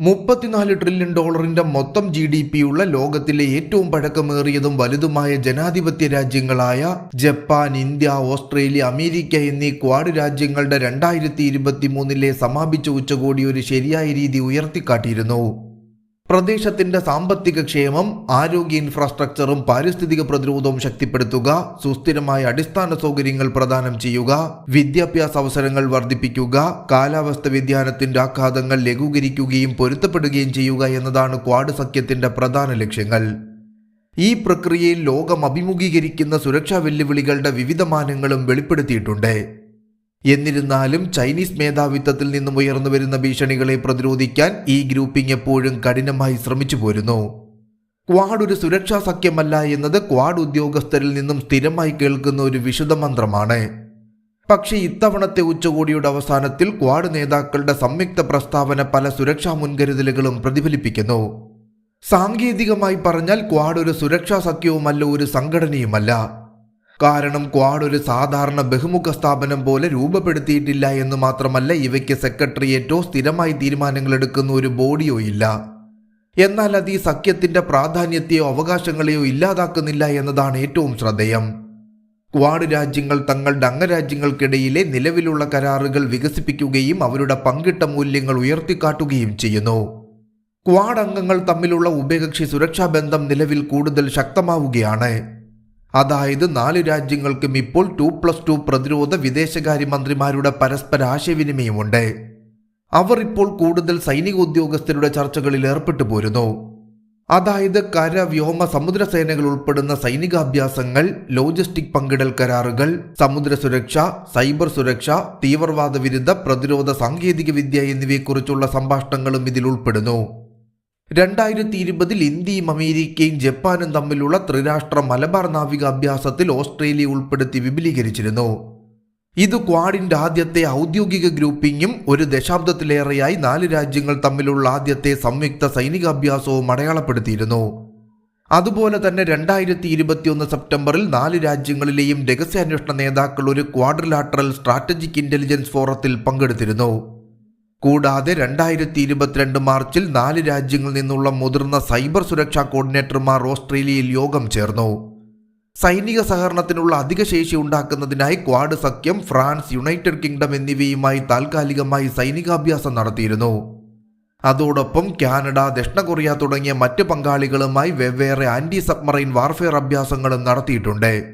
മുപ്പത്തിനാല് ട്രില്യൺ ഡോളറിന്റെ മൊത്തം ജി ഡി പി ഉള്ള ലോകത്തിലെ ഏറ്റവും പഴക്കമേറിയതും വലുതുമായ ജനാധിപത്യ രാജ്യങ്ങളായ ജപ്പാൻ ഇന്ത്യ ഓസ്ട്രേലിയ അമേരിക്ക എന്നീ ക്വാഡ് രാജ്യങ്ങളുടെ രണ്ടായിരത്തി ഇരുപത്തി മൂന്നിലെ സമാപിച്ച ഉച്ചകോടി ഒരു ശരിയായ രീതി ഉയർത്തിക്കാട്ടിയിരുന്നു. പ്രദേശത്തിന്റെ സാമ്പത്തിക ക്ഷേമം ആരോഗ്യ ഇൻഫ്രാസ്ട്രക്ചറും പാരിസ്ഥിതിക പ്രതിരോധവും ശക്തിപ്പെടുത്തുക സുസ്ഥിരമായ അടിസ്ഥാന സൗകര്യങ്ങൾ പ്രദാനം ചെയ്യുക വിദ്യാഭ്യാസ അവസരങ്ങൾ വർദ്ധിപ്പിക്കുക കാലാവസ്ഥ വ്യതിയാനത്തിന്റെ ആഘാതങ്ങൾ ലഘൂകരിക്കുകയും പൊരുത്തപ്പെടുകയും ചെയ്യുക എന്നതാണ് ക്വാഡ് സഖ്യത്തിന്റെ പ്രധാന ലക്ഷ്യങ്ങൾ. ഈ പ്രക്രിയയിൽ ലോകം അഭിമുഖീകരിക്കുന്ന സുരക്ഷാ വെല്ലുവിളികളുടെ വിവിധ മാനങ്ങളും വെളിപ്പെടുത്തിയിട്ടുണ്ട്. എന്നിരുന്നാലും ചൈനീസ് മേധാവിത്വത്തിൽ നിന്നും ഉയർന്നു വരുന്ന ഭീഷണികളെ പ്രതിരോധിക്കാൻ ഈ ഗ്രൂപ്പിംഗ് എപ്പോഴും കഠിനമായി ശ്രമിച്ചു പോരുന്നു. ക്വാഡ് ഒരു സുരക്ഷാ സഖ്യമല്ല എന്നത് ക്വാഡ് ഉദ്യോഗസ്ഥരിൽ നിന്നും സ്ഥിരമായി കേൾക്കുന്ന ഒരു വിശുദ്ധ മന്ത്രമാണ്. പക്ഷേ ഇത്തവണത്തെ ഉച്ചകോടിയുടെ അവസാനത്തിൽ ക്വാഡ് നേതാക്കളുടെ സംയുക്ത പ്രസ്താവന പല സുരക്ഷാ മുൻകരുതലുകളും പ്രതിഫലിപ്പിക്കുന്നു. സാങ്കേതികമായി പറഞ്ഞാൽ ക്വാഡ് ഒരു സുരക്ഷാ സഖ്യവുമല്ല ഒരു സംഘടനയുമല്ല. കാരണം ക്വാഡ് ഒരു സാധാരണ ബഹുമുഖ സ്ഥാപനം പോലെ രൂപപ്പെടുത്തിയിട്ടില്ല എന്ന് മാത്രമല്ല ഇവയ്ക്ക് സെക്രട്ടേറിയറ്റോ സ്ഥിരമായി തീരുമാനങ്ങൾ എടുക്കുന്ന ഒരു ബോഡിയോ ഇല്ല. എന്നാൽ അത് ഈ സഖ്യത്തിന്റെ പ്രാധാന്യത്തെയോ അവകാശങ്ങളെയോ ഇല്ലാതാക്കുന്നില്ല എന്നതാണ് ഏറ്റവും ശ്രദ്ധേയം. ക്വാഡ് രാജ്യങ്ങൾ തങ്ങളുടെ അംഗരാജ്യങ്ങൾക്കിടയിലെ നിലവിലുള്ള കരാറുകൾ വികസിപ്പിക്കുകയും അവരുടെ പങ്കിട്ട മൂല്യങ്ങൾ ഉയർത്തിക്കാട്ടുകയും ചെയ്യുന്നു. ക്വാഡ് അംഗങ്ങൾ തമ്മിലുള്ള ഉഭയകക്ഷി സുരക്ഷാ ബന്ധം നിലവിൽ കൂടുതൽ ശക്തമാവുകയാണ്. അതായത് നാല് രാജ്യങ്ങൾക്കും ഇപ്പോൾ ടു പ്ലസ് ടു പ്രതിരോധ വിദേശകാര്യമന്ത്രിമാരുടെ പരസ്പര ആശയവിനിമയമുണ്ട്. അവർ ഇപ്പോൾ കൂടുതൽ സൈനിക ഉദ്യോഗസ്ഥരുടെ ചർച്ചകളിൽ ഏർപ്പെട്ടു പോരുന്നു. അതായത് കര വ്യോമ സമുദ്ര സേനകൾ ഉൾപ്പെടുന്ന സൈനികാഭ്യാസങ്ങൾ ലോജിസ്റ്റിക് പങ്കിടൽ കരാറുകൾ സമുദ്ര സുരക്ഷ സൈബർ സുരക്ഷ തീവ്രവാദ വിരുദ്ധ പ്രതിരോധ സാങ്കേതിക വിദ്യ എന്നിവയെക്കുറിച്ചുള്ള സംഭാഷണങ്ങളും ഇതിൽ ഉൾപ്പെടുന്നു. രണ്ടായിരത്തി ഇരുപതിൽ ഇന്ത്യയും അമേരിക്കയും ജപ്പാനും തമ്മിലുള്ള ത്രിരാഷ്ട്ര മലബാർ നാവിക അഭ്യാസത്തിൽ ഓസ്ട്രേലിയ ഉൾപ്പെടുത്തി വിപുലീകരിച്ചിരുന്നു. ഇത് ക്വാഡിന്റെ ആദ്യത്തെ ഔദ്യോഗിക ഗ്രൂപ്പിംഗും ഒരു ദശാബ്ദത്തിലേറെയായി നാല് രാജ്യങ്ങൾ തമ്മിലുള്ള ആദ്യത്തെ സംയുക്ത സൈനികാഭ്യാസവും അടയാളപ്പെടുത്തിയിരുന്നു. അതുപോലെ തന്നെ രണ്ടായിരത്തി ഇരുപത്തിയൊന്ന് സെപ്റ്റംബറിൽ നാല് രാജ്യങ്ങളിലെയും രഹസ്യാന്വേഷണ നേതാക്കൾ ഒരു ക്വാഡ്രിലാറ്ററൽ സ്ട്രാറ്റജിക് ഇന്റലിജൻസ് ഫോറത്തിൽ പങ്കെടുത്തിരുന്നു. കൂടാതെ രണ്ടായിരത്തി ഇരുപത്തിരണ്ട് മാർച്ചിൽ നാല് രാജ്യങ്ങളിൽ നിന്നുള്ള മുതിർന്ന സൈബർ സുരക്ഷാ കോർഡിനേറ്റർമാർ ഓസ്ട്രേലിയയിൽ യോഗം ചേർന്നു. സൈനിക സഹകരണത്തിനുള്ള അധിക ശേഷി ഉണ്ടാക്കുന്നതിനായി ക്വാഡ് സഖ്യം ഫ്രാൻസ് യുണൈറ്റഡ് കിങ്ഡം എന്നിവയുമായി താൽക്കാലികമായി സൈനികാഭ്യാസം നടത്തിയിരുന്നു. അതോടൊപ്പം കാനഡ ദക്ഷിണ കൊറിയ തുടങ്ങിയ മറ്റ് പങ്കാളികളുമായി വെവ്വേറെ ആന്റി സബ്മറൈൻ വാർഫെയർ അഭ്യാസങ്ങളും നടത്തിയിട്ടുണ്ട്.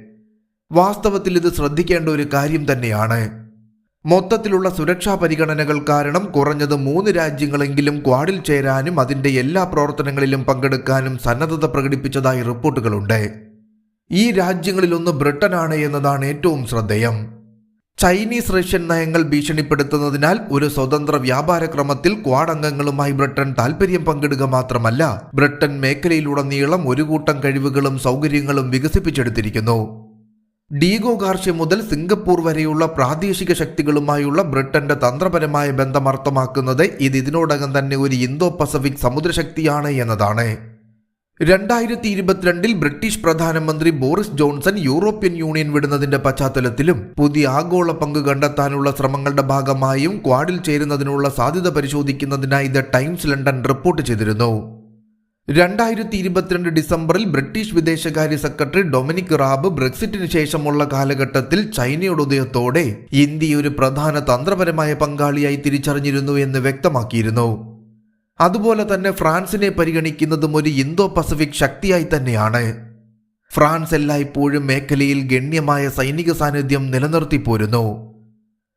വാസ്തവത്തിൽ ഇത് ശ്രദ്ധിക്കേണ്ട ഒരു കാര്യം തന്നെയാണ്. മൊത്തത്തിലുള്ള സുരക്ഷാ പരിഗണനകൾ കാരണം കുറഞ്ഞത് മൂന്ന് രാജ്യങ്ങളെങ്കിലും ക്വാഡിൽ ചേരാനും അതിന്റെ എല്ലാ പ്രവർത്തനങ്ങളിലും പങ്കെടുക്കാനും സന്നദ്ധത പ്രകടിപ്പിച്ചതായി റിപ്പോർട്ടുകളുണ്ട്. ഈ രാജ്യങ്ങളിലൊന്ന് ബ്രിട്ടനാണ് എന്നതാണ് ഏറ്റവും ശ്രദ്ധേയം. ചൈനീസ് റഷ്യൻ നയങ്ങൾ ഭീഷണിപ്പെടുത്തുന്നതിനാൽ ഒരു സ്വതന്ത്ര വ്യാപാര ക്രമത്തിൽ ക്വാഡ് അംഗങ്ങളുമായി ബ്രിട്ടൻ താൽപര്യം പങ്കിടുക മാത്രമല്ല ബ്രിട്ടൻ മേഖലയിലുടനീളം ഒരു കൂട്ടം കഴിവുകളും സൗകര്യങ്ങളും വികസിപ്പിച്ചെടുത്തിരിക്കുന്നു. ഡീഗോ ഗാർഷ്യ മുതൽ സിംഗപ്പൂർ വരെയുള്ള പ്രാദേശിക ശക്തികളുമായുള്ള ബ്രിട്ടന്റെ തന്ത്രപരമായ ബന്ധം അർത്ഥമാക്കുന്നത് ഇത് ഇതിനോടകം തന്നെ ഒരു ഇന്തോ പസഫിക് സമുദ്രശക്തിയാണ് എന്നതാണ്. രണ്ടായിരത്തി ഇരുപത്തിരണ്ടിൽ ബ്രിട്ടീഷ് പ്രധാനമന്ത്രി ബോറിസ് ജോൺസൺ യൂറോപ്യൻ യൂണിയൻ വിടുന്നതിന്റെ പശ്ചാത്തലത്തിലും പുതിയ ആഗോള പങ്ക് കണ്ടെത്താനുള്ള ശ്രമങ്ങളുടെ ഭാഗമായും ക്വാഡിൽ ചേരുന്നതിനുള്ള സാധ്യത പരിശോധിക്കുന്നതിനായി ദ ടൈംസ് ലണ്ടൻ റിപ്പോർട്ട് ചെയ്തിരുന്നു. രണ്ടായിരത്തി ഇരുപത്തിരണ്ട് ഡിസംബറിൽ ബ്രിട്ടീഷ് വിദേശകാര്യ സെക്രട്ടറി ഡൊമിനിക് റാബ് ബ്രെക്സിറ്റിന് ശേഷമുള്ള കാലഘട്ടത്തിൽ ചൈനയുടെ ഉദയത്തോടെ ഇന്ത്യ ഒരു പ്രധാന തന്ത്രപരമായ പങ്കാളിയായി തിരിച്ചറിഞ്ഞിരുന്നു എന്ന് വ്യക്തമാക്കിയിരുന്നു. അതുപോലെ തന്നെ ഫ്രാൻസിനെ പരിഗണിക്കുന്നതും ഒരു ഇന്തോ പസഫിക് ശക്തിയായി തന്നെയാണ്. ഫ്രാൻസ് എല്ലായ്പ്പോഴും മേഖലയിൽ ഗണ്യമായ സൈനിക സാന്നിധ്യം നിലനിർത്തി പോരുന്നു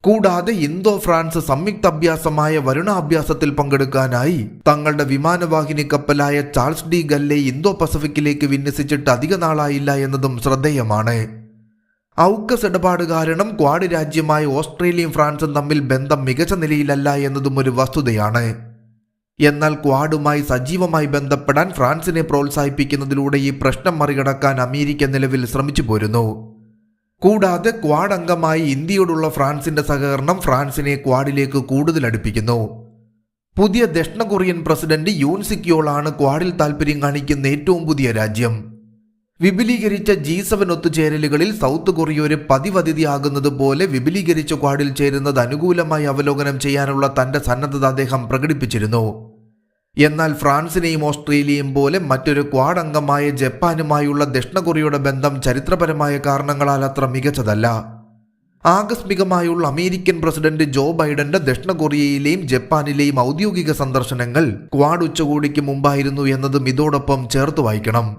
കൂടാതെ ഇന്തോ ഫ്രാൻസ് സംയുക്ത അഭ്യാസമായ വരുണാഭ്യാസത്തിൽ പങ്കെടുക്കാനായി തങ്ങളുടെ വിമാനവാഹിനി കപ്പലായ ചാൾസ് ഡി ഗല്ലെ ഇന്തോ പസഫിക്കിലേക്ക് വിന്യസിച്ചിട്ട് അധിക നാളായില്ല എന്നതും ശ്രദ്ധേയമാണ്. ഔക്കസ് ഇടപാട് കാരണം ക്വാഡ് രാജ്യമായ ഓസ്ട്രേലിയയും ഫ്രാൻസും തമ്മിൽ ബന്ധം മികച്ച നിലയിലല്ല എന്നതും ഒരു വസ്തുതയാണ്. എന്നാൽ ക്വാഡുമായി സജീവമായി ബന്ധപ്പെടാൻ ഫ്രാൻസിനെ പ്രോത്സാഹിപ്പിക്കുന്നതിലൂടെ ഈ പ്രശ്നം മറികടക്കാൻ അമേരിക്ക നിലവിൽ ശ്രമിച്ചു പോരുന്നു കൂടാതെ ക്വാഡ് അംഗമായി ഇന്ത്യയോടുള്ള ഫ്രാൻസിന്റെ സഹകരണം ഫ്രാൻസിനെ ക്വാഡിലേക്ക് കൂടുതൽ അടുപ്പിക്കുന്നു. പുതിയ ദക്ഷിണ കൊറിയൻ പ്രസിഡന്റ് യൂൻ സിക്യോളാണ് ക്വാഡിൽ താൽപര്യം കാണിക്കുന്ന ഏറ്റവും പുതിയ രാജ്യം. വിപുലീകരിച്ച ജി സെവൻ ഒത്തുചേരലുകളിൽ സൗത്ത് കൊറിയ ഒരു പതിവതിഥിയാകുന്നത് പോലെ വിപുലീകരിച്ച ക്വാഡിൽ ചേരുന്നത് അനുകൂലമായി അവലോകനം ചെയ്യാനുള്ള തന്റെ സന്നദ്ധത അദ്ദേഹം പ്രകടിപ്പിച്ചിരുന്നു. എന്നാൽ ഫ്രാൻസിനെയും ഓസ്ട്രേലിയയും പോലെ മറ്റൊരു ക്വാഡ് അംഗമായ ജപ്പാനുമായുള്ള ദക്ഷിണ കൊറിയയുടെ ബന്ധം ചരിത്രപരമായ കാരണങ്ങളാൽ അത്ര മികച്ചതല്ല. ആകസ്മികമായുള്ള അമേരിക്കൻ പ്രസിഡന്റ് ജോ ബൈഡന്റെ ദക്ഷിണ കൊറിയയിലെയും ജപ്പാനിലെയും ഔദ്യോഗിക സന്ദർശനങ്ങൾ ക്വാഡ് ഉച്ചകോടിക്ക് മുമ്പായിരുന്നു എന്നതും ഇതോടൊപ്പം ചേർത്ത് വായിക്കണം.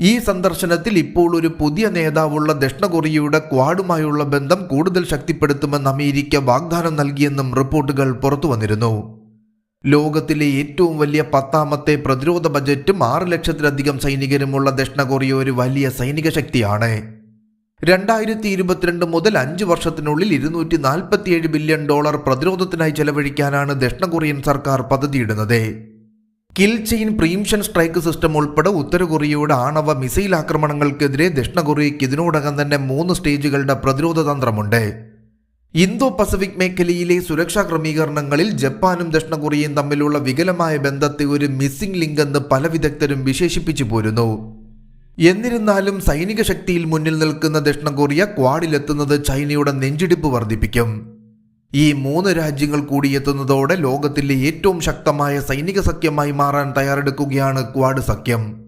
ഈ സന്ദർശനത്തിൽ ഇപ്പോൾ ഒരു പുതിയ നേതാവുള്ള ദക്ഷിണ കൊറിയയുടെ ക്വാഡുമായുള്ള ബന്ധം കൂടുതൽ ശക്തിപ്പെടുത്തുമെന്ന് അമേരിക്ക വാഗ്ദാനം നൽകിയെന്നും റിപ്പോർട്ടുകൾ പുറത്തു വന്നിരുന്നു ലോകത്തിലെ ഏറ്റവും വലിയ പത്താമത്തെ പ്രതിരോധ ബജറ്റും ആറ് ലക്ഷത്തിലധികം സൈനികരുമുള്ള ദക്ഷിണ കൊറിയ ഒരു വലിയ സൈനിക ശക്തിയാണ്. രണ്ടായിരത്തി ഇരുപത്തിരണ്ട് മുതൽ അഞ്ച് വർഷത്തിനുള്ളിൽ ഇരുന്നൂറ്റി നാൽപ്പത്തിയേഴ് ബില്യൺ ഡോളർ പ്രതിരോധത്തിനായി ചെലവഴിക്കാനാണ് ദക്ഷിണ കൊറിയൻ സർക്കാർ പദ്ധതിയിടുന്നത്. Kill chain preemption strike system ഉൾപ്പെടെ ഉത്തര കൊറിയയുടെ ആണവ മിസൈൽ ആക്രമണങ്ങൾക്കെതിരെ ദക്ഷിണ കൊറിയയ്ക്ക് ഇതിനോടകം തന്നെ മൂന്ന് സ്റ്റേജുകളുടെ പ്രതിരോധ തന്ത്രമുണ്ട്. ഇന്തോ പസഫിക് മേഖലയിലെ സുരക്ഷാ ക്രമീകരണങ്ങളിൽ ജപ്പാനും ദക്ഷിണ കൊറിയയും തമ്മിലുള്ള വികലമായ ബന്ധത്തെ ഒരു മിസ്സിംഗ് ലിങ്ക് എന്ന് പല വിദഗ്ധരും വിശേഷിപ്പിച്ചു പോരുന്നു. എന്നിരുന്നാലും സൈനിക ശക്തിയിൽ മുന്നിൽ നിൽക്കുന്ന ദക്ഷിണ കൊറിയ ക്വാഡിലെത്തുന്നത് ചൈനയുടെ നെഞ്ചിടിപ്പ് വർദ്ധിപ്പിക്കും. ഈ മൂന്ന് രാജ്യങ്ങൾ കൂടി എത്തുന്നതോടെ ലോകത്തിലെ ഏറ്റവും ശക്തമായ സൈനിക സഖ്യമായി മാറാൻ തയ്യാറെടുക്കുകയാണ് ക്വാഡ് സഖ്യം.